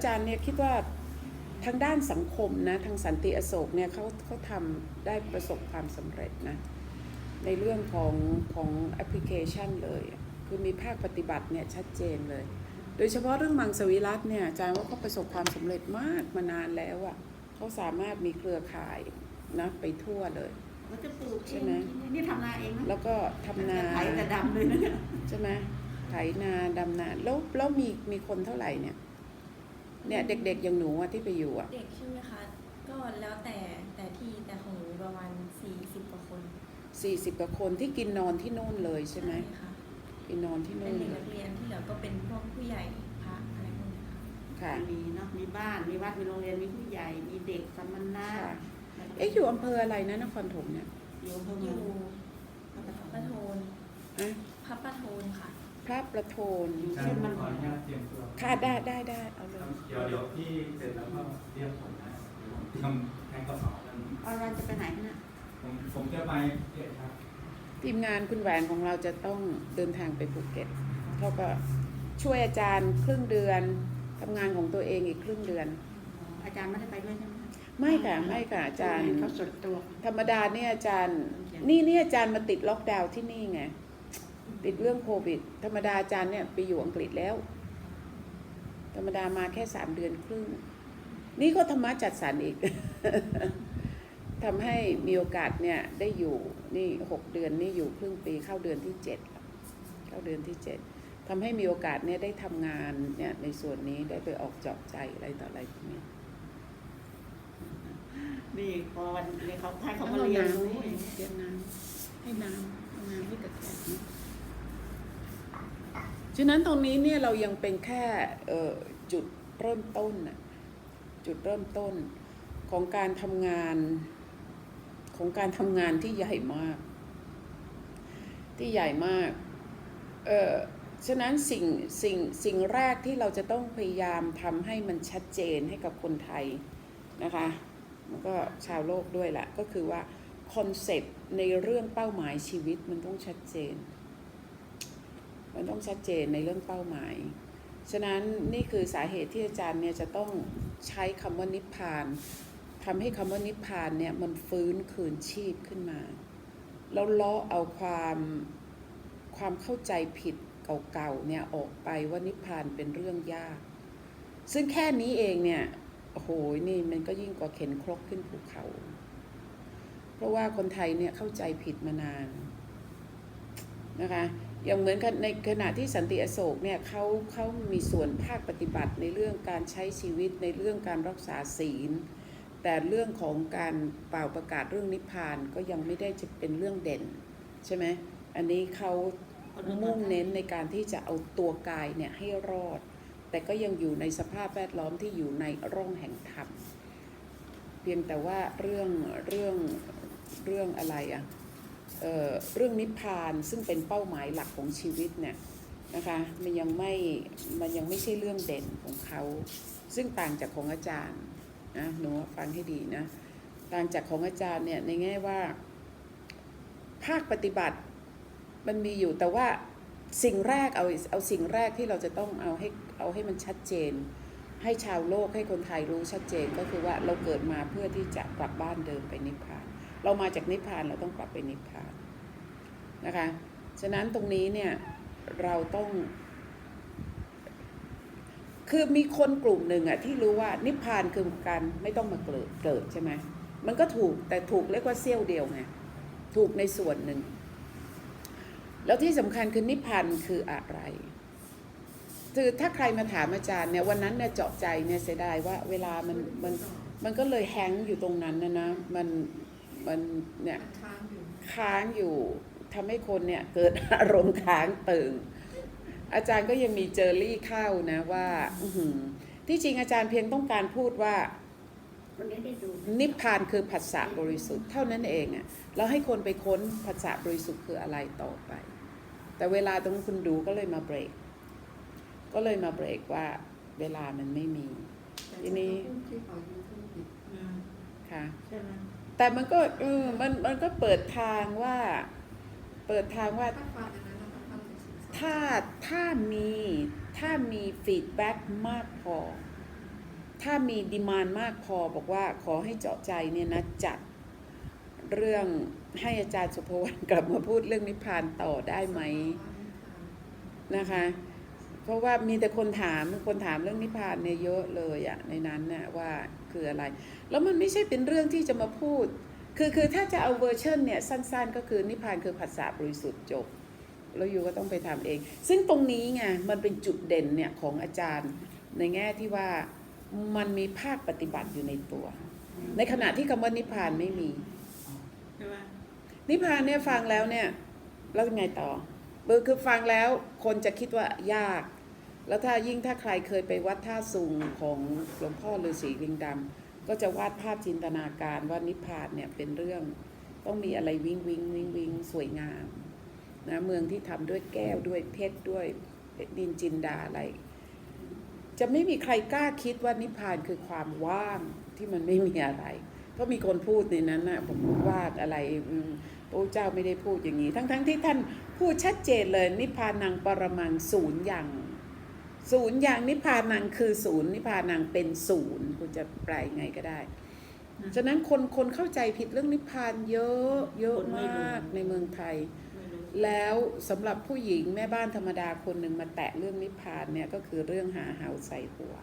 อคืออาจารย์เนี่ยคิดว่าทางด้านสังคมนะทางสันติอโศกเนี่ยเขาเขาทำได้ประสบความสำเร็จนะในเรื่องของของแอปพลิเคชันเลยอะคือมีภาคปฏิบัติเนี่ยชัดเจนเลย โดยเฉพาะเรื่องมังสวิรัตเนี่ยอาจารย์ว่าเขาประสบความสำเร็จมากมานานแล้วอะ่ะเขาสามารถมีเครือข่ายนะไปทั่วเลยเขาจะปลูกเอใช่งไหมนี่ทำนาเองนะแล้วก็ทำนาไถแต่ดำเลยนะเนี่ยใช่ไหมไถนาดำนาแล้วแล้วมีมีคนเท่าไหร่เนี่ย เนี่ยเด็กๆอย่างหนูอะที่ไปอยู่อะเด็กใช่ไหมคะ ก็แล้วแต่แต่ที่แต่ของหนูประมาณสี่สิบกว่าคนสี่สิบกว่าคนที่กินนอนที่นู่นเลยใช่ไหมค่ะกินนอนที่เป็นู่นนเด็กเลนัยกเรียนที่เหลือก็เป็นพวกผู้ใหญ่พระอะไรพวกนี้ค่ะค่ะมีเนาะมีบ้าน มีวัด มีโรงเรียน มีผู้ใหญ่ มีเด็กสัมมนาค่ะเอ๊ะอยู่อำเภออะไรนะนครถมเนี่ยอยู่อำเภออเมืองยู่พระประพแดระงโทนอะพระประโทนค่ะพ ระประโทนอยู่อาจารเส้นย์มันขออนุญาตเตรียมตัวค่ะได้ได้ได้เอาเลยเดี๋ยวเดี๋ยวพี่เสร็จแล้วก็เรียกผมนะเดี๋ยวผมทำแทนกระสอบกันเอาเราจะไปไหนกันนะผมผมจะไปเก็บครับ ทีมงานคุณแหวนของเราจะต้องเดินทางไปภูเก็ตเขาก็ช่วยอาจารย์ครึ่งเดือนทำงานของตัวเองอีกครึ่งเดือน อาจารย์ไม่ได้ไปด้วยใช่ไหมไม่ค่ะไม่ค่ะอาจารย์ เขาส่วนตัว ธรรมดาเนี่ยอาจารย์ นี่นี่อาจารย์มาติดล็อกดาวน์ที่นี่ไง ติดเรื่องโควิด ธรรมดาอาจารย์เนี่ยไปอยู่อังกฤษแล้ว ธรรมดามาแค่สามเดือนครึ่ง นี่ก็ธรรมะจัดสรรอีกทำให้มีโอกาสเนี่ยได้อยู่นี่หกเดือนนี่อยู่ครึ่งปีเข้าเดือนที่เจ็ดแล้วเข้าเดือนที่เจ็ดทำให้มีโอกาสเนี่ยได้ทำงานเนี่ยในส่วนนี้ได้ไปออกจอบใจอะไรต่ออะไรพวกนี้นี่พอวันนี้เขาให้เขาแล้วมาเอาเรียนน้ำรู้ให้เรียนน้ำให้น้ำเอาน้ำให้กับแขกนะ ฉะนั้นตรงนี้เนี่ยเรายังเป็นแค่จุดเริ่มต้นจุดเริ่มต้นของการทำงานของการทำงานที่ใหญ่มาก ที่ใหญ่มากเออฉะนั้นสิ่งสิ่งสิ่งแรกที่เราจะต้องพยายามทำให้มันชัดเจนให้กับคนไทยนะคะแล้วก็ชาวโลกด้วยแหละก็คือว่าคอนเซปต์ในเรื่องเป้าหมายชีวิตมันต้องชัดเจน มันต้องชัดเจนในเรื่องเป้าหมาย ฉะนั้นนี่คือสาเหตุที่อาจารย์เนี่ยจะต้องใช้คำว่านิพพานทำให้คำว่านิพพานเนี่ยมันฟื้นคืนชีพขึ้นมา แล้วเล้อเอาความความเข้าใจผิดเก่าๆเนี่ยออกไปว่านิพพานเป็นเรื่องยาก ซึ่งแค่นี้เองเนี่ยโอ้โหนี่มันก็ยิ่งกว่าเข็นครกขึ้นภูเขา เพราะว่าคนไทยเนี่ยเข้าใจผิดมานานนะคะ อย่างเหมือนกันในขณะที่สันติอโศกเนี่ยเขาเขามีส่วนภาคปฏิบัติในเรื่องการใช้ชีวิตในเรื่องการรักษาศีล แต่เรื่องของการเป่าประกาศเรื่องนิพพานก็ยังไม่ได้จะเป็นเรื่องเด่นใช่ไหมอันนี้เขามุ่งเน้นในการที่จะเอาตัวกายเนี่ยให้รอด แต่ก็ยังอยู่ในสภาพแวดล้อมที่อยู่ในร่องแห่งธรรม เพียงแต่ว่าเรื่องเรื่องเรื่องอะไรอะ เเรื่องนิพพานซึ่งเป็นเป้าหมายหลักของชีวิตเนี่ยนะคะมันยังไม่มันยังไม่ใช่เรื่องเด่นของเขาซึ่งต่างจากของอาจารย์นะหนูฟังให้ดีนะต่างจากของอาจารย์เนี่ยในแง่ว่า ภาคปฏิบัติมันมีอยู่แต่ว่าสิ่งแรกเอาเอาสิ่งแรกที่เราจะต้องเอาให้เอาให้มันชัดเจน ให้ชาวโลกให้คนไทยรู้ชัดเจนก็คือว่าเราเกิดมาเพื่อที่จะกลับบ้านเดิมไปนิพพาน เรามาจากนิพพานเราต้องกลับไปนิพพานนะคะ ฉะนั้นตรงนี้เนี่ยเราต้อง คือมีคนกลุ่มหนึ่งอะที่รู้ว่านิพพานคือการไม่ต้องมาเกิดเกิดใช่ไหมมันก็ถูกแต่ถูกเรียกว่าเสี้ยวเดียวไงถูกในส่วนหนึ่ง แล้วที่สำคัญคือนิพพานคืออะไร คือถ้าใครมาถามอาจารย์เนี่ยวันนั้นเนี่ยเจาะใจเนี่ยเสียดายว่าเวลามันมันมันก็เลยแฮงอยู่ตรงนั้นนะนะมัน มันเนี่ยค้างอยู่ค้างอยู่ทำให้คนเนี่ยเกิดอารมณ์ค้างตึง อาจารย์ก็ยังมีเจอรี่เข้านะว่าอื้อหือที่จริงอาจารย์เพียงต้องการพูดว่าวันนี้ได้ดูนิพพานคือผัสสะบริสุทธิ์เท่านั้นเองอะแล้วให้คนไปค้นผัสสะบริสุทธิ์คืออะไรต่อไป แต่เวลาตรงคุณดูก็เลยมาเบรก ก็เลยมาเบรกว่าเวลามันไม่มีแต่ทีนี้ที่ขอยูทูบอีกอืมค่ะใช่ไหม แต่มันก็เออมันมันก็เปิดทางว่า เปิดทางว่าถ้าถ้าถ้ามีถ้ามีฟีดแบ็กมากพอ ถ้ามีดีมานมากพอบอกว่าขอให้เจาะใจเนี่ยนะจัดเรื่องให้อาจารย์สุภวรรณกลับมาพูดเรื่องนิพพานต่อได้ไหมนะคะ เพราะว่ามีแต่คนถามคนถามเรื่องนิพพานเนี่ยเยอะเลยอะในนั้นเนี่ยว่าคืออะไร แล้วมันไม่ใช่เป็นเรื่องที่จะมาพูด คือคือถ้าจะเอาเวอร์ชันเนี่ยสั้น ๆ ก็คือนิพพานคือภาษาบริสุทธิ์จบแล้วยูก็ต้องไปทำเอง ซึ่งตรงนี้ไงมันเป็นจุดเด่นเนี่ยของอาจารย์ในแง่ที่ว่ามันมีภาคปฏิบัติอยู่ในตัว ในขณะที่คำว่านิพพานไม่มีใช่ไหมนิพพานเนี่ยฟังแล้วเนี่ยแล้วยังไงต่อเออ คือฟังแล้วคนจะคิดว่ายาก แล้วถ้ายิ่งถ้าใครเคยไปวัดท่าซุงของหลวงพ่อฤาษีลิงดำก็จะวาดภาพจินตนาการว่านิพพานเนี่ยเป็นเรื่องต้องมีอะไรวิงวิงวิงวิงสวยงามนะเมืองที่ทำด้วยแก้วด้วยเพชรด้วยดินจินดาอะไร จะไม่มีใครกล้าคิดว่านิพพานคือความว่างที่มันไม่มีอะไร ก็มีคนพูดในนั้นนะผมวาดอะไร พระเจ้าไม่ได้พูดอย่างนี้ ทั้งๆทที่ท่านพูดชัดเจนเลย นิพพานังปรมังศูนย์อย่างศูนย์อย่างนิพพานังคือศูนย์นิพพานังเป็นศูนย์คุณจะแปลยังไงก็ได้ ฉะนั้นคนคนเข้าใจผิดเรื่องนิพพานเยอะเยอะมากในเมืองไทยไม่รู้แล้วสำหรับผู้หญิงแม่บ้านธรรมดาคนหนึ่งมาแตะเรื่องนิพพานเนี่ยก็คือเรื่องหาเหาใส่หัว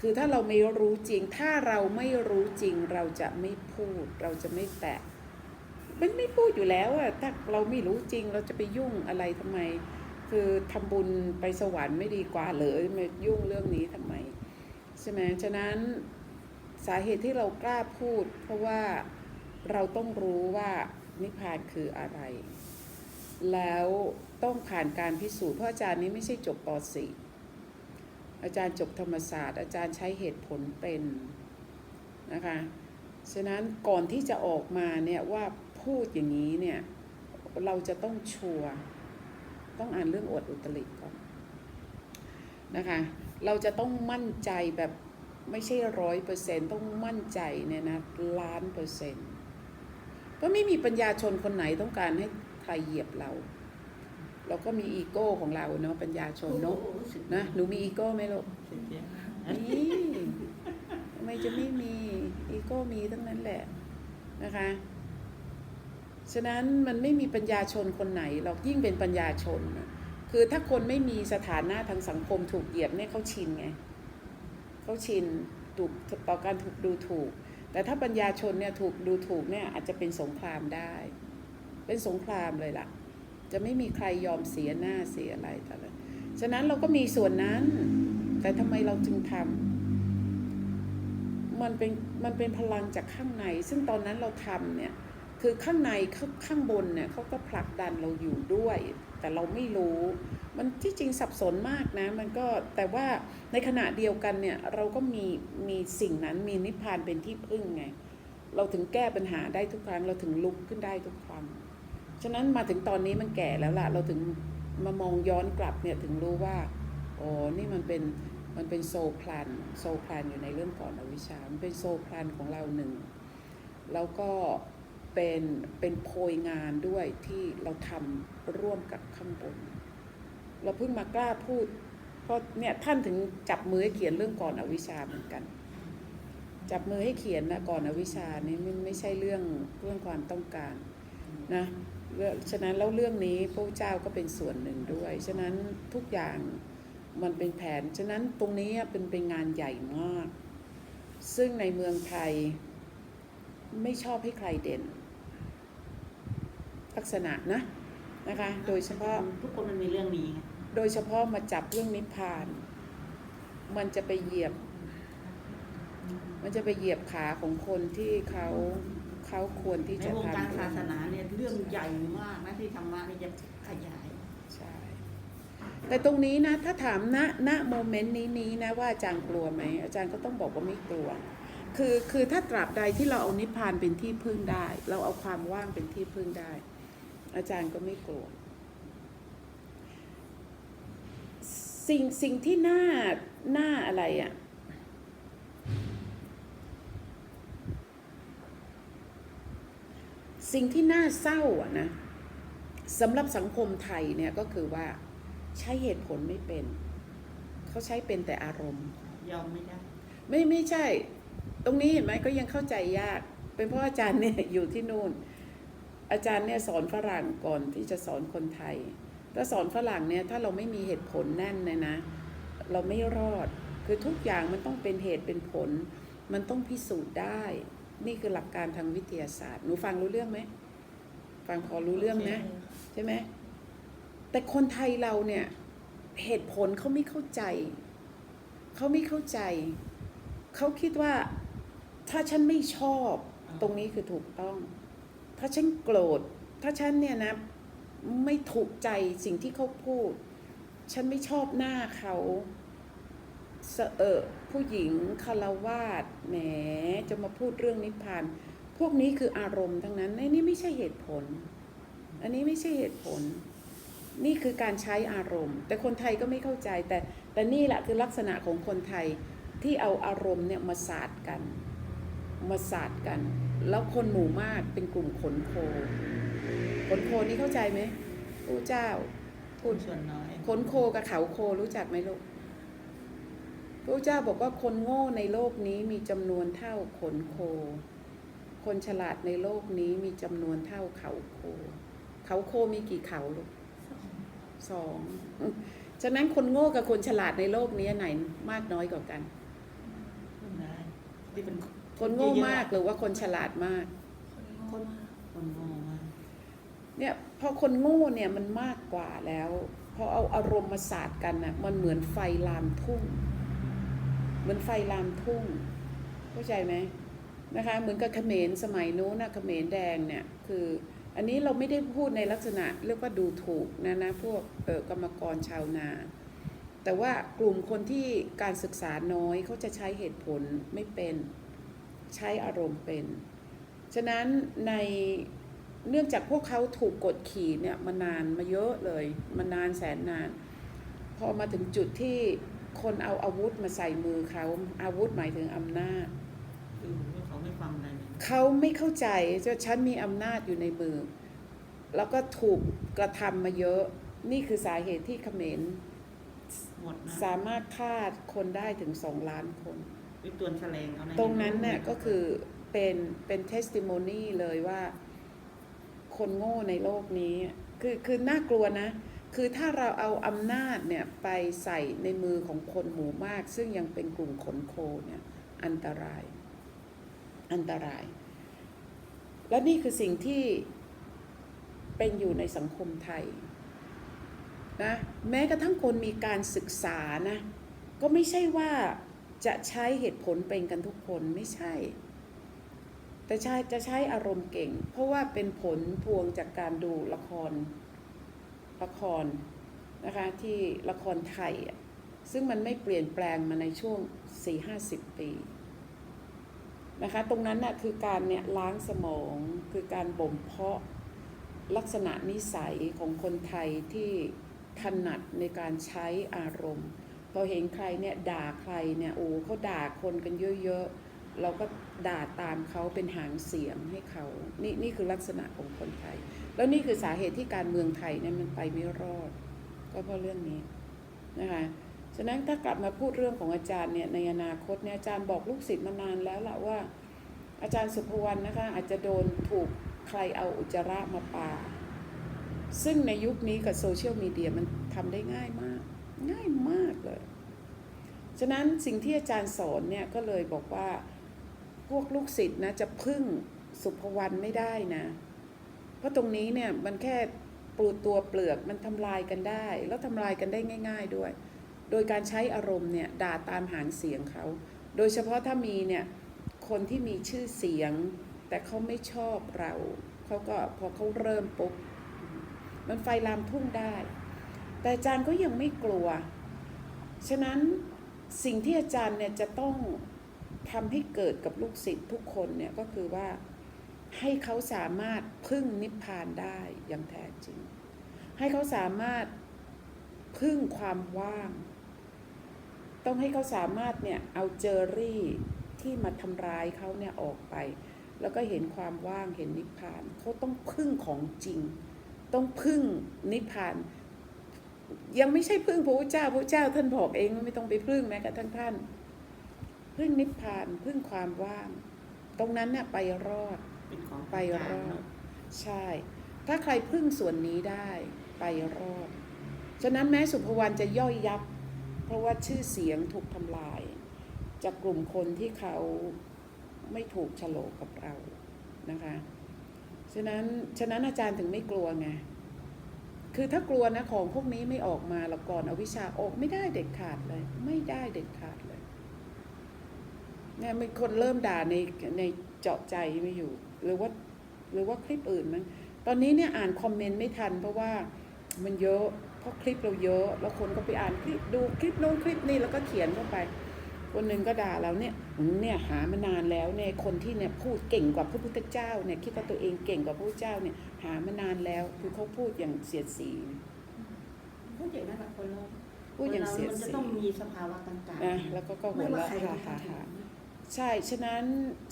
คือถ้าเราไม่รู้จริง ถ้าเราไม่รู้จริงเราจะไม่พูด เราจะไม่แตะ มันไม่พูดอยู่แล้วอะถ้าเราไม่รู้จริงเราจะไปยุ่งอะไรทำไม คือทำบุญไปสวรรค์ไม่ดีกว่าเหรือมายุ่งเรื่องนี้ทำไมใช่ไหมฉะนั้นสาเหตุที่เรากล้าพูด เพราะว่าเราต้องรู้ว่านิพพานคืออะไร แล้วต้องผ่านการพิสูจน์เพราะอาจารย์นี้ไม่ใช่จบป .4 อาจารย์จบธรรมศาสตร์ อาจารย์ใช้เหตุผลเป็นนะคะ ฉะนั้นก่อนที่จะออกมาเนี่ยว่า พูดอย่างนี้เนี่ยเราจะต้องชัวร์ต้องอ่านเรื่องอวดอุตริก่อนนะคะเราจะต้องมั่นใจแบบไม่ใช่ร้อยเปอร์เซ็นต้องมั่นใจเนี่ยนะล้านเปอร์เซ็นต์เพราะไม่มีปัญญาชนคนไหนต้องการให้ใครเหยียบเรา เราก็มีอีโก้ของเราเนาะปัญญาชนเนาะโอ้โหสุดนะหนูมีอีโก้ไหมลูกสุดยอดมีทำไมจะไม่มีอีโก้มีทั้งนั้นแหละนะคะ ฉะนั้นมันไม่มีปัญญาชนคนไหนหรอกยิ่งเป็นปัญญาชน คือถ้าคนไม่มีสถานะทางสังคมถูกเหยียบเนี่ยเขาชินไงเขาชินถูกต่อการถูกดูถูก แต่ถ้าปัญญาชนเนี่ยถูกดูถูกเนี่ยอาจจะเป็นสงครามได้ เป็นสงครามเลยล่ะ จะไม่มีใครยอมเสียหน้าเสียอะไรแต่ละฉะนั้นเราก็มีส่วนนั้น แต่ทำไมเราจึงทำมันเป็นมันเป็นพลังจากข้างใน ซึ่งตอนนั้นเราทำเนี่ย คือข้างในข้างข้างบนเนี่ยเขาก็ผลักดันเราอยู่ด้วย แต่เราไม่รู้ มันที่จริงสับสนมากนะ มันก็แต่ว่าในขณะเดียวกันเนี่ย เราก็มีมีสิ่งนั้นมีนิพพานเป็นที่พึ่งไง เราถึงแก้ปัญหาได้ทุกครั้ง เราถึงลุกขึ้นได้ทุกครั้งฉะนั้นมาถึงตอนนี้มันแก่แล้วล่ะ เราถึงมามองย้อนกลับเนี่ยถึงรู้ว่าอ๋อนี่มันเป็นมันเป็นโซลพลันโซลพลันอยู่ในเรื่องก่อนอวิชา มันเป็นโซลพลันของเราหนึ่งแล้วก็ เป็นเป็นโพยงานด้วยที่เราทำร่วมกับข้างบน เราเพิ่งมากล้าพูด เพราะเนี่ยท่านถึงจับมือให้เขียนเรื่องก่อนอวิชชาเหมือนกัน จับมือให้เขียนนะก่อนอวิชชานี่ไม่ไม่ใช่เรื่องเรื่องความต้องการนะฉะนั้นแล้วเรื่องนี้พระเจ้าก็เป็นส่วนหนึ่งด้วย ฉะนั้นทุกอย่างมันเป็นแผน ฉะนั้นตรงนี้เป็นเป็นงานใหญ่มาก ซึ่งในเมืองไทยไม่ชอบให้ใครเด่น ลักษณะนะนะคะ โดยเฉพาะทุกคนมันมีเรื่องนี้ไงโดยเฉพาะมาจับเรื่องนิพพาน มันจะไปเหยียบ มันจะไปเหยียบขาของคนที่เขาเขาควรที่ในจะวงทำการศาสนาเนี่ยเรื่องใหญ่มากนะที่ธรรมะนี่จะขยายใช่แต่ตรงนี้นะถ้าถามณณโมเมนต์นี้นี้นะว่าอาจารย์กลัวไหมอาจารย์ก็ต้องบอกว่าไม่กลัว คือคือถ้าตราบใดที่เราเอานิพพานเป็นที่พึ่งได้ เราเอาความว่างเป็นที่พึ่งได้ อาจารย์ก็ไม่กลัว สิ่งสิ่งที่น่าน่าอะไรอะ่ะสิ่งที่น่าเศร้าอะนะสำหรับสังคมไทยเนี่ยก็คือว่าใช้เหตุผลไม่เป็น เขาใช้เป็นแต่อารมณ์ ยอมไม่ได้ ไม่ไม่ใช่ ตรงนี้เห็นไหมก็ยังเข้าใจยาก เป็นเพราะอาจารย์เนี่ยอยู่ที่นู่น อาจารย์เนี่ยสอนฝรั่งก่อนที่จะสอนคนไทย ถ้าสอนฝรั่งเนี่ยถ้าเราไม่มีเหตุผลแน่นเลยนะ เราไม่รอด คือทุกอย่างมันต้องเป็นเหตุเป็นผล มันต้องพิสูจน์ได้ นี่คือหลักการทางวิทยาศาสตร์ หนูฟังรู้เรื่องไหม ฟังพอรู้เรื่องนะ ใช่ไหม แต่คนไทยเราเนี่ยเหตุผลเขาไม่เข้าใจ เขาไม่เข้าใจ เขาคิดว่าถ้าฉันไม่ชอบ ตรงนี้คือถูกต้อง ถ้าฉันโกรธ ถ้าฉันเนี่ยนะไม่ถูกใจสิ่งที่เขาพูด ฉันไม่ชอบหน้าเขาเสเอผู้หญิงคารวาสแหมจะมาพูดเรื่องนิพพาน พวกนี้คืออารมณ์ทั้งนั้นไอ้นี่ไม่ใช่เหตุผล อันนี้ไม่ใช่เหตุผล นี่คือการใช้อารมณ์ แต่คนไทยก็ไม่เข้าใจแต่แต่นี่แหละคือลักษณะของคนไทยที่เอาอารมณ์เนี่ยมาสาดกัน มาสาดกัน แล้วคนหมู่มากเป็นกลุ่มขนโค ขนโคนี่เข้าใจไหมผู้เจ้าพูดส่วนน้อย ขนโคกับเขาโครู้จักไหมลูกพระเจ้าบอกว่าคนโง่ในโลกนี้มีจำนวนเท่าขนโค คนฉลาดในโลกนี้มีจำนวนเท่าเขาโค เขาโคมีกี่เขาลูกสองฉะนั้นคนโง่กับคนฉลาดในโลกนี้ไหนมากน้อยกว่ากันคนได้ที่เป็น คนโง่มากหรือว่าคนฉลาดมาก คนโง่มากคนโง่มากเนี่ยพอคนโง่เนี่ยมันมากกว่าแล้วพอเอาอารมณ์มาสาดกันน่ะมันเหมือนไฟลามทุ่ง เหมือนไฟลามทุ่ง เข้าใจไหมนะคะ เหมือนกับเขมรสมัยนู้นนะเขมรแดงเนี่ยคือ อันนี้เราไม่ได้พูดในลักษณะเรียกว่าดูถูกนะนะพวกเออกรรมกรชาวนา แต่ว่ากลุ่มคนที่การศึกษาน้อยเขาจะใช้เหตุผลไม่เป็น ใช้อารมณ์เป็น ฉะนั้นในเนื่องจากพวกเขาถูกกดขี่เนี่ยมานานมาเยอะเลยมานานแสนนาน พอมาถึงจุดที่คนเอาอาวุธมาใส่มือเขาอาวุธหมายถึงอำนาจคือเขาไม่ฟังอะไรเลยเขาไม่เข้าใจว่าฉันมีอำนาจอยู่ในมือ แล้วก็ถูกกระทำมาเยอะ นี่คือสาเหตุที่เขมรหมดนะสามารถฆ่าคนได้ถึงสองล้านคน วิตัวแสลงเอาในตรงนั้นเนี่ยก็คือเป็นเป็นเทสติโมนีเลยว่าคนโง่ในโลกนี้ คือคือน่ากลัวนะ คือถ้าเราเอาอำนาจเนี่ยไปใส่ในมือของคนหมู่มาก ซึ่งยังเป็นกลุ่มขนโคเนี่ยอันตราย อันตราย และนี่คือสิ่งที่เป็นอยู่ในสังคมไทยนะแม้กระทั่งคนมีการศึกษานะ ก็ไม่ใช่ว่า จะใช้เหตุผลเป็นกันทุกคนไม่ใช่ แต่ใช้จะใช้อารมณ์เก่ง เพราะว่าเป็นผลพวงจากการดูละครละครนะคะที่ละครไทยอะซึ่งมันไม่เปลี่ยนแปลงมาในช่วง 4-50 ปีนะคะตรงนั้นน่ะคือการเนี่ยล้างสมองคือการบ่มเพาะลักษณะนิสัยของคนไทยที่ถนัดในการใช้อารมณ์ อเห็นใครเนี่ยด่าใครเนี่ยโอ้เขาด่าคนกันเยอะๆ เราก็ด่าตามเขาเป็นหางเสียงให้เขา นี่นี่คือลักษณะของคนไทย แล้วนี่คือสาเหตุที่การเมืองไทยเนี่ยมันไปไม่รอด ก็เพราะเรื่องนี้นะคะฉะนั้นถ้ากลับมาพูดเรื่องของอาจารย์เนี่ยในอนาคตเนี่ยอาจารย์บอกลูกศิษย์มานานแล้วละว่า อาจารย์สุภวรรณนะคะอาจจะโดนถูกใครเอาอุจจาระมาปาซึ่งในยุคนี้กับโซเชียลมีเดียมันทำได้ง่ายมาก ง่ายมากเลย ฉะนั้นสิ่งที่อาจารย์สอนเนี่ยก็เลยบอกว่าพวกลูกศิษย์นะจะพึ่งสุภวรรณไม่ได้นะ เพราะตรงนี้เนี่ยมันแค่ปลูตัวเปลือกมันทำลายกันได้ แล้วทำลายกันได้ง่าย ๆด้วย โดยการใช้อารมณ์เนี่ยด่าตามหางเสียงเขา โดยเฉพาะถ้ามีเนี่ยคนที่มีชื่อเสียง แต่เขาไม่ชอบเรา เขาก็พอเขาเริ่มปุ๊บมันไฟลามทุ่งได้ แต่อาจารย์ก็ยังไม่กลัว ฉะนั้นสิ่งที่อาจารย์เนี่ยจะต้องทำให้เกิดกับลูกศิษย์ทุกคนเนี่ยก็คือว่าให้เขาสามารถพึ่งนิพพานได้อย่างแท้จริง ให้เขาสามารถพึ่งความว่าง ต้องให้เขาสามารถเนี่ยเอาเจอรี่ที่มาทำร้ายเขาเนี่ยออกไป แล้วก็เห็นความว่างเห็นนิพพานเขาต้องพึ่งของจริง ต้องพึ่งนิพพาน ยังไม่ใช่พึ่งพระพุทธเจ้าพระพุทธเจ้าท่านบอกเองว่าไม่ต้องไปพึ่งแม้กระทั่งท่านพึ่งนิพพานพึ่งความว่าง ตรงนั้นน่ะไปรอดอไปรอด ใช่ ถ้าใครพึ่งส่วนนี้ได้ไปรอด ฉะนั้นแม้สุภวรรณจะย่อยยับ เพราะว่าชื่อเสียงถูกทำลาย จากกลุ่มคนที่เขาไม่ถูกโฉลกกับเรานะคะ ฉะนั้น ฉะนั้นอาจารย์ถึงไม่กลัวไง คือถ้ากลัวนะของพวกนี้ไม่ออกมาล้วก่อนเอาวิชาออกไม่ได้เด็ดขาดเลย ไม่ได้เด็ดขาดเลยเนี่ยมีคนเริ่มด่าในในเจาะใจไม่อยู่ หรือว่าหรือว่าคลิปอื่นมั้งตอนนี้เนี่ยอ่านคอมเมนต์ไม่ทัน เพราะว่ามันเยอะเพราะคลิปเราเยอะ แล้วคนก็ไปอ่านคลิปดูคลิปโน้นคลิปนี้แล้วก็เขียนเข้าไป คนหนึ่งก็ด่าเราเนี่ยอืมเนี่ยหามานานแล้วเนี่ยคนที่เนี่ยพูดเก่งกว่าพระพุทธเจ้าเนี่ยคิดว่าตัวเองเก่งกว่าพระพุทธเจ้าเนี่ยหามานานแล้วคือเขาพูดอย่างเสียดสีพูดอย่างนั้นแบบคนเราพูดอย่างเสียดคนเรามันจะสีต้องมีสภาวะกลางนะแล้วก็ก็ๆหัไม่วว่าเราะใครฮ่าจะฮ่าทำฮ่าใช่ฉะนั้น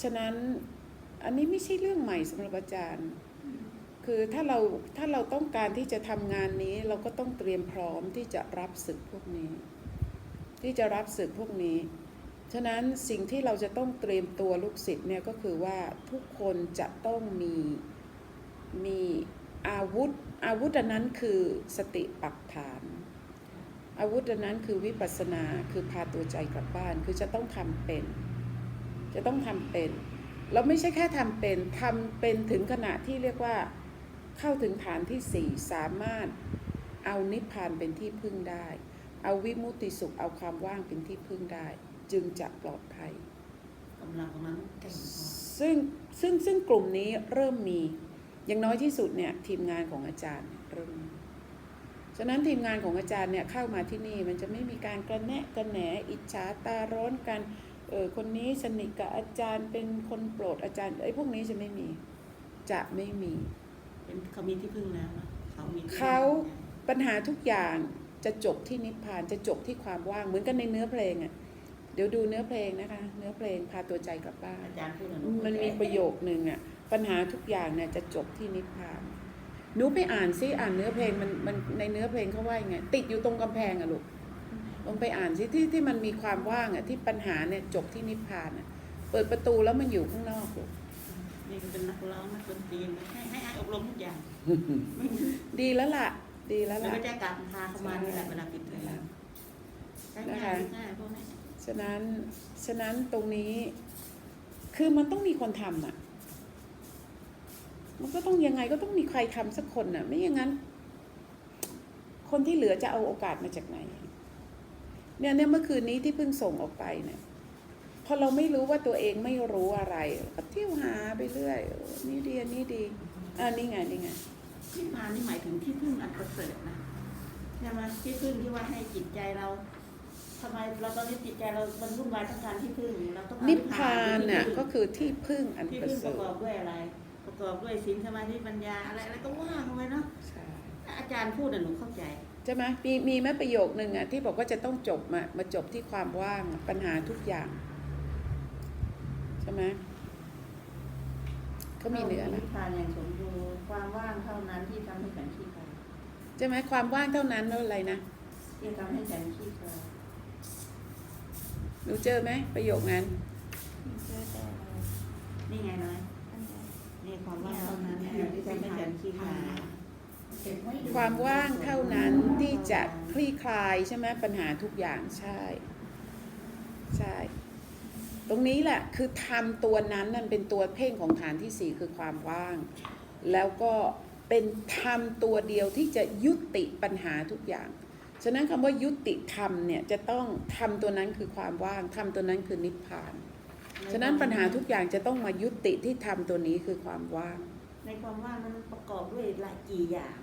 ฉะนั้นอันนี้ไม่ใช่เรื่องใหม่สำหรับอาจารย์ คือถ้าเราถ้าเราต้องการที่จะทำงานนี้เราก็ต้องเตรียมพร้อมที่จะรับศึกพวกนี้ ที่จะรับศึกพวกนี้ ฉะนั้นสิ่งที่เราจะต้องเตรียมตัวลูกศิษย์เนี่ยก็คือว่าทุกคนจะต้องมีมีอาวุธ อาวุธนนั้นคือสติปักฐาน อาวุธนนั้นคือวิปัสสนาคือพาตัวใจกลับบ้านคือจะต้องทำเป็น จะต้องทำเป็นแล้วไม่ใช่แค่ทำเป็นทำเป็นถึงขณะที่เรียกว่าเข้าถึงฐานที่สี่สามารถเอานิพพานเป็นที่พึ่งได้ เอาวิมุติสุขเอาความว่างเป็นที่พึ่งได้ จึงจะปลอดภัยกำลังของมันแก่งพอซึ่งซึ่งซึ่งกลุ่มนี้เริ่มมี อย่างน้อยที่สุดเนี่ยทีมงานของอาจารย์เริ่มมีฉะนั้นทีมงานของอาจารย์เนี่ยเข้ามาที่นี่มันจะไม่มีการกระแนะกระแหนอิจฉาตาร้อนกันเออคนนี้สนิทกับอาจารย์เป็นคนโปรดอาจารย์ไอ้ยพวกนี้จะไม่มี จะไม่มีเป็นเขามีที่พึ่งแล้วนะเขามีที่พึ่งเขาปัญหาทุกอย่างจะจบที่นิพพานจะจบที่ความว่างเหมือนกันในเนื้อเพลงอะ่ะ เดี๋ยวดูเนื้อเพลงนะคะ เนื้อเพลงพาตัวใจกลับบ้าน อาจารย์พูดกับหมันมีประโยคนึงอะปัญหาทุกอย่างเนี่ยจะจบที่นิพพานหนูไปอ่านซิอ่านเนื้อเพลงมันมันในเนื้อเพลงเขาว่ายังไง ติดอยู่ตรงกำแพงอะลูกลองไปอ่านซิที่ที่มันมีความว่างอะที่ปัญหาเนี่ยจบที่นิพพานอะเปิดประตูแล้วมันอยู่ข้างนอกลูกนี่ก็เป็นนักร้องนักดนตรีให้ให้ให้อบรมทุกอย่าง ดีแล้วล่ะ ดีแล้วแล้วล่ะก็จะกลับพาเข้ามานี่แหละเวลาปิดเทอมใช้งานง่ายพวกนี้ ฉะนั้นฉะนั้นตรงนี้คือมันต้องมีคนทำอะมันก็ต้องยังไงก็ต้องมีใครทำสักคนน่ะ ไม่อย่างนั้น คนที่เหลือจะเอาโอกาสมาจากไหน เนี่ยเนี่ยเมื่อคืนนี้ที่เพิ่งส่งออกไปเนี่ยพอเราไม่รู้ว่าตัวเองไม่รู้อะไรก็เที่ยวหาไปเรื่อยนี่ดีนนี่ดีอ่านี่ไงนี่ไงที่มานี่หมายถึงที่พึ่งอันประเสริฐนะใช่ไหมที่พึ่งที่ว่าให้จิตใจเรา ทำไมเราตอนนี้จิตใจเรามันวุ่นวายต้องการที่พึ่งเราต้องการนิพพานที่น่ะพึ่งก็คือที่พึ่งอันที่ประพึ่งเสปริระกอฐบด้วยอะไร ประกอบด้วยศีลสมาธิปัญญาอะไรอะไรก็ว่างไว้เนาะใช่อาจารย์พูดน่ะหนูเข้าใจ ใช่ไหมมีมีแม้ประโยคนึงอะที่บอกว่าจะต้องจบมามาจบที่ความว่างอะปัญหาทุกอย่างใช่ไหมเขามีเนื้อนินะพพานอย่างสมบูรณ์ความว่างเท่านั้นที่ทำให้ฉันขี้คลายใช่ไหมความว่างเท่านั้นแล้วอะไรนะที่ทำให้ฉันขี้คลาย หนูเจอไหมประโยคนั้น เจอแต่อะไรนี่ไงน้อยอันใดนี่ความว่างเท่านั้นที่ทำให้ฉันขี้คลายความว่างเท่านั้นที่จะคลี่คลายใช่ไหมปัญหาทุกอย่างใช่ ใช่ ตรงนี้แหละคือทำตัวนั้นนั่นเป็นตัวเพ่งของฐานที่สี่คือความว่าง แล้วก็เป็นธรรมตัวเดียวที่จะยุติปัญหาทุกอย่าง ฉะนั้นคำว่ายุติธรรมเนี่ยจะต้องทำตัวนั้นคือความว่างทำตัวนั้นคือนิพพาน ฉะนั้นปัญหาทุกอย่างจะต้องมายุติที่ทำตัวนี้คือความว่าง ในความว่างนั้นประกอบด้วยหลายกี่อย่าง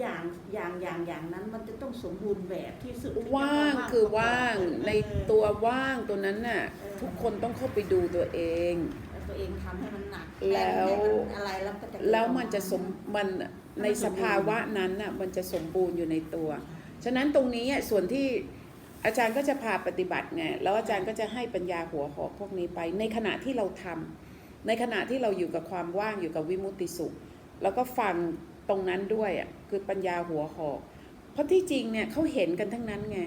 อย่างอย่างอย่างอย่างนั้นมันจะต้องสมบูรณ์แบบที่สุดว่างคือว่างในตัวว่างตัวนั้นน่ะทุกคนต้องเข้าไปดูตัวเองแล้วตัวเองทำให้มันหนักแล้วให้มันอะไรแล้วก็จะแล้วมันจะสมมันในสภาวะนั้นน่ะมันจะสมบูรณ์อยู่ในตัว ฉะนั้นตรงนี้อะส่วนที่อาจารย์ก็จะพาปฏิบัติไงแล้วอาจารย์ก็จะให้ปัญญาหัวหอกพวกนี้ไป ในขณะที่เราทำในขณะที่เราอยู่กับความว่างอยู่กับวิมุตติสุข แล้วก็ฟังตรงนั้นด้วยอะคือปัญญาหัวหอก เพราะที่จริงเนี่ยเขาเห็นกันทั้งนั้นไง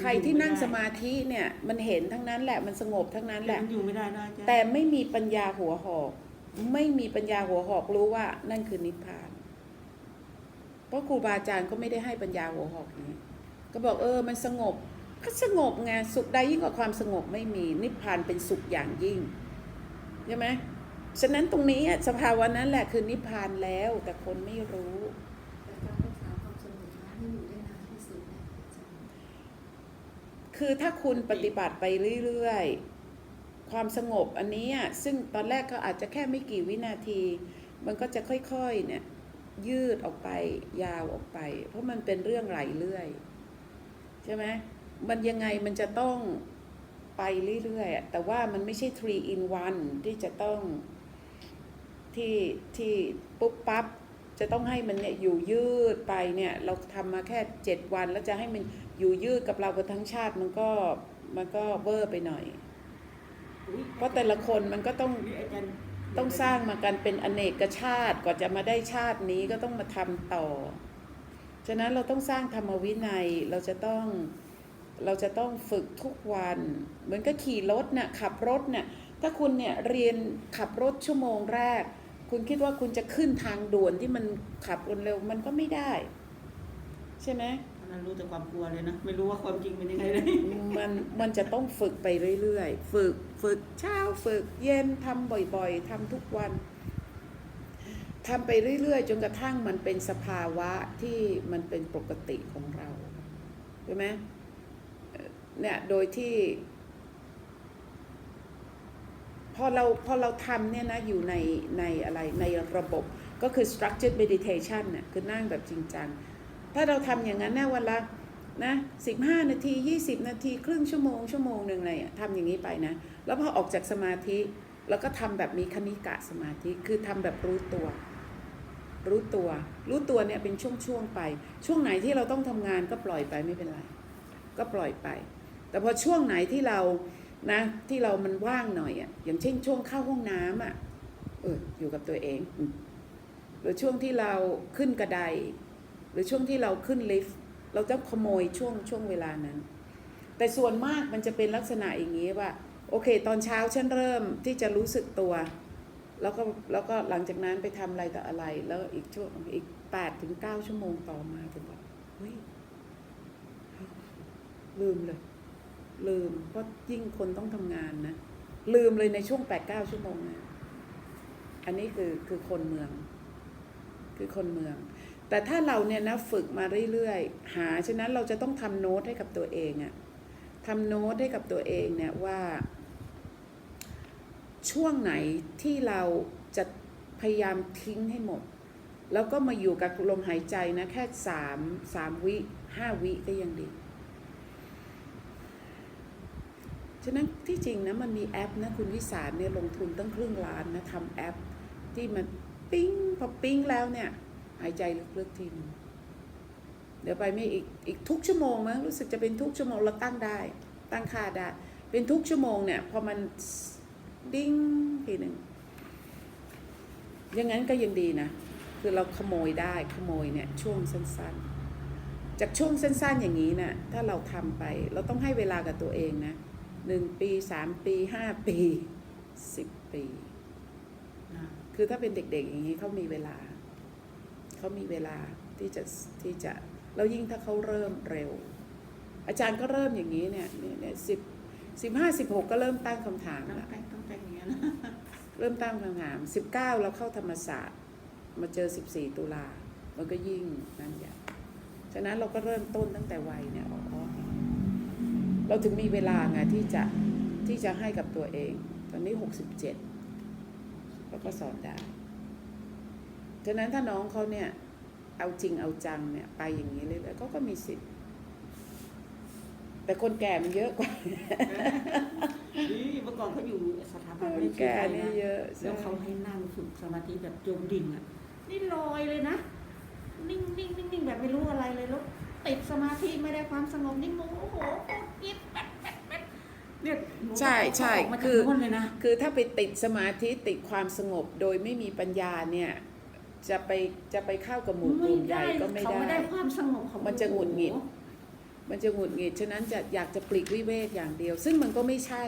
ใครที่นั่งสมาธิเนี่ยมันเห็นทั้งนั้นแหละมันสงบทั้งนั้นแหแต่ละมันอยู่ไม่ได้นะอาจารย์แต่ไม่มีปัญญาหัวหอก ไม่มีปัญญาหัวหอกรู้ว่านั่นคือนิพพานเพ ราะครูบาอาจารย์ก็ไม่ได้ให้ปัญญาหัวหอกนี้ ก็บอกเออมันสงบก็สงบไงสุขใดยิ่งกว่าความสงบไม่มีนิพพานเป็นสุขอย่างยิ่งใช่ไหมฉะนั้นตรงนี้อะสภาวะนั้นแหละคือนิพพานแล้วแต่คนไม่รู้แต่การรักษาความสงบนะให้อยู่ได้นานที่สุดเนี่ยอาจารย์คือถ้าคุณปฏิบัติไปเรื่อยๆ ความสงบอันนี้อะซึ่งตอนแรกก็อาจจะแค่ไม่กี่วินาที มันก็จะค่อยๆเนี่ย ยืดออกไปยาวออกไป เพราะมันเป็นเรื่องไหลเรื่อย ใช่ไหมมันยังไงมันจะต้องไปเรื่อยๆแต่ว่ามันไม่ใช่ three in one ที่จะต้องที่ที่ปุ๊บปั๊บจะต้องให้มันเนี่ยอยู่ยืดไปเนี่ย เราทำมาแค่เจ็ดวัน แล้วจะให้มันอยู่ยืดกับเราไปทั้งชาติมันก็มันก็เวอร์ไปหน่อย เพราะแต่ละคนมันก็ต้อง ต้องสร้างมากันเป็นอเนกชาติกว่าจะมาได้ชาตินี้ก็ต้องมาทำต่อ ฉะนั้นเราต้องสร้างธรรมวินัยเราจะต้องเราจะต้องฝึกทุกวัน เหมือนกับขี่รถน่ะขับรถน่ะถ้าคุณเนี่ยเรียนขับรถชั่วโมงแรก คุณคิดว่าคุณจะขึ้นทางด่วนที่มันขับเร็วมันก็ไม่ได้ ใช่ไหม อันนั้นรู้แต่ความกลัวเลยนะ ไม่รู้ว่าความจริงเป็นยังไงเลยมันมันจะต้องฝึกไปเรื่อยๆ ฝึกฝึกเช้าฝึกเย็นทำบ่อยๆทำทุกวันทำไปเรื่อยๆ จนกระทั่งมันเป็นสภาวะที่มันเป็นปกติของเราใช่ไหมเอ่อเนี่ยโดยที่ พอเราพอเราทำเนี่ยนะอยู่ในในอะไรในระบบก็คือ structured meditation น่ะคือนั่งแบบจริงจัง ถ้าเราทำอย่างนั้นนะวันละนะสิบห้านาทียี่สิบนาที ครึ่งชั่วโมงชั่วโมงหนึ่งอะไรอะทำอย่างนี้ไปนะ แล้วพอออกจากสมาธิแล้วก็ทำแบบมีคณิกะสมาธิคือทำแบบรู้ตัว รู้ตัว รู้ตัวเนี่ยเป็นช่วงๆไป ช่วงไหนที่เราต้องทำงานก็ปล่อยไปไม่เป็นไร ก็ปล่อยไป แต่พอช่วงไหนที่เรานะที่เรามันว่างหน่อยอะ่ะอย่างเช่นช่วงเข้าห้องน้ำอะเอออยู่กับตัวเองหรือช่วงที่เราขึ้นกระได หรือช่วงที่เราขึ้นลิฟต์เราต้องขโมยช่วงช่วงเวลานั้น แต่ส่วนมากมันจะเป็นลักษณะอย่างนี้ว่า โอเค ตอนเช้าฉันเริ่มที่จะรู้สึกตัว แล้วก็แล้วก็หลังจากนั้นไปทำอะไรต่ออะไร แล้วอีกช่วงอีกแปดถึงเก้าชั่วโมงต่อมาถึงแบบเฮ้ยลืมเลย ลืมเพราะยิ่งคนต้องทำงานนะ ลืมเลยในช่วงแปดเก้าชั่วโมงนะอันนี้คือคือคนเมือง คือคนเมือง แต่ถ้าเราเนี่ยนะฝึกมาเรื่อยๆ หา ฉะนั้นเราจะต้องทำโน้ตให้กับตัวเองอะทำโน้ตให้กับตัวเองเนี่ยว่า ช่วงไหนที่เราจะพยายามทิ้งให้หมด แล้วก็มาอยู่กับลมหายใจนะ แค่สามสามวิห้าวิก็ยังดี ฉะนั้นที่จริงนะมันมีแอปนะคุณวิสารเนี่ยลงทุนตั้งครึ่งล้านนะทำแอปที่มันปิ้งพอปิ้งแล้วเนี่ย หายใจลึกๆทีนึงเดี๋ยวไปไม่อีกอีกทุกชั่วโมงมั้งรู้สึกจะเป็นทุกชั่วโมงเราตั้งได้ ตั้งค่าได้ เป็นทุกชั่วโมงเนี่ยพอมันดิ้งทีหนึ่งย่างนั้นก็ยังดีนะคือเราขโมยได้ขโมยเนี่ยช่วงสั้นๆ จากช่วงสั้นๆอย่างนี้นะ่ะถ้าเราทำไปเราต้องให้เวลากับตัวเองนะหนึ่งปีสามปีห้าปีสิบปีนะคือถ้าเป็นเด็กๆอย่างนี้เขามีเวลา เขามีเวลาที่จะที่จะแล้วยิ่งถ้าเขาเริ่มเร็ว อาจารย์ก็เริ่มอย่างนี้เนี่ยเนี่ยเนี่ยสิบสิบห้าสิบหกก็เริ่มตั้งคำถามต้องละแต่งต้องแต่งอย่างเงี้ยนะเริ่มตั้งคำถามสิบเก้าเราเข้าธรรมศาสตร์ มาเจอสิบสี่ตุลา มันก็ยิ่งนั่นใหญ่ฉะนั้นเราก็เริ่มต้นตั้งแต่วัยเนี่ยอ๋อเราถึงมีเวลาไงที่จะที่จะให้กับตัวเอง ตอนนี้หกสิบเจ็ดเราก็สอนได้ ฉะนั้นถ้าน้องเขาเนี่ย เอาจริงเอาจังเนี่ยไปอย่างนี้เลยๆเขาก็มีสิทธิ์ แต่คนแก่มันเยอะกว่า นี่เมื่อก่อนเขาอยู่สถาคบันนไม่แก่ใช่นี่นะเยอะ แล้วเขาให้นั่งฝึกสมาธิแบบจมดิ่งอะ นี่ลอยเลยนะ นิ่งนิ่งนิ่งนิ่งแบบไม่รู้อะไรเลยแล้วติดสมาธิไม่ได้ความสงบนิ่งโมโหโคตรกิ๊บแป๊ดแป๊ดแป๊ดเนี่ยหนูใช่ใช่เขาออกมาคืจากอโน่นเลยนะ คือถ้าไปติดสมาธิติดความสงบโดยไม่มีปัญญาเนี่ย จะไปจะไปเข้ากับหมู่กลุ่มใหญ่ก็ไม่เขาไม่ได้ได้ความสงบของมันจะหงุดหงิด มันจะหงุดหงิดฉะนั้นจะอยากจะปลีกวิเวกอย่างเดียว ซึ่งมันก็ไม่ใช่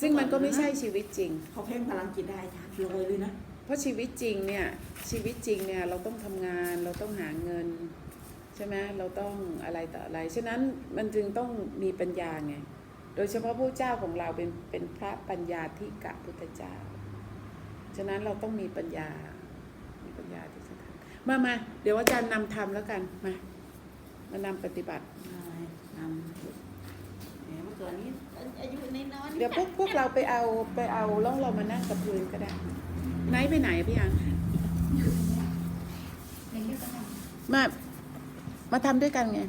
ซึ่งมันก็ไม่ใช่ชีวิตจริงเขาเพ่งพลังจิตได้ค่ะเลยเลยนะเพราะชีวิตจริงเนี่ยชีวิตจริงเนี่ยเราต้องทำงานเราต้องหาเงินใช่ไหมเราต้องอะไรต่ออะไร ฉะนั้นมันจึงต้องมีปัญญาไงโดยเฉพาะผู้เจ้าของเราเป็นเป็นพระปัญญาที่กะพุทธเจ้า ฉะนั้นเราต้องมีปัญญามี ปัญญาที่จะทำมามาเดี๋ยวอาจารย์นำทำแล้วกัน มามานำปฏิบัติ นำแหมเมื่อก่อนนี้อายุน้อยๆเดี๋ยวพวกพวกเราไปเอาไปเอาแล้วเรามานั่งกับพื้นก็ได้ไหนไปไหนพี่อันในเรื่องก็ทำมามาทำด้วยกันไง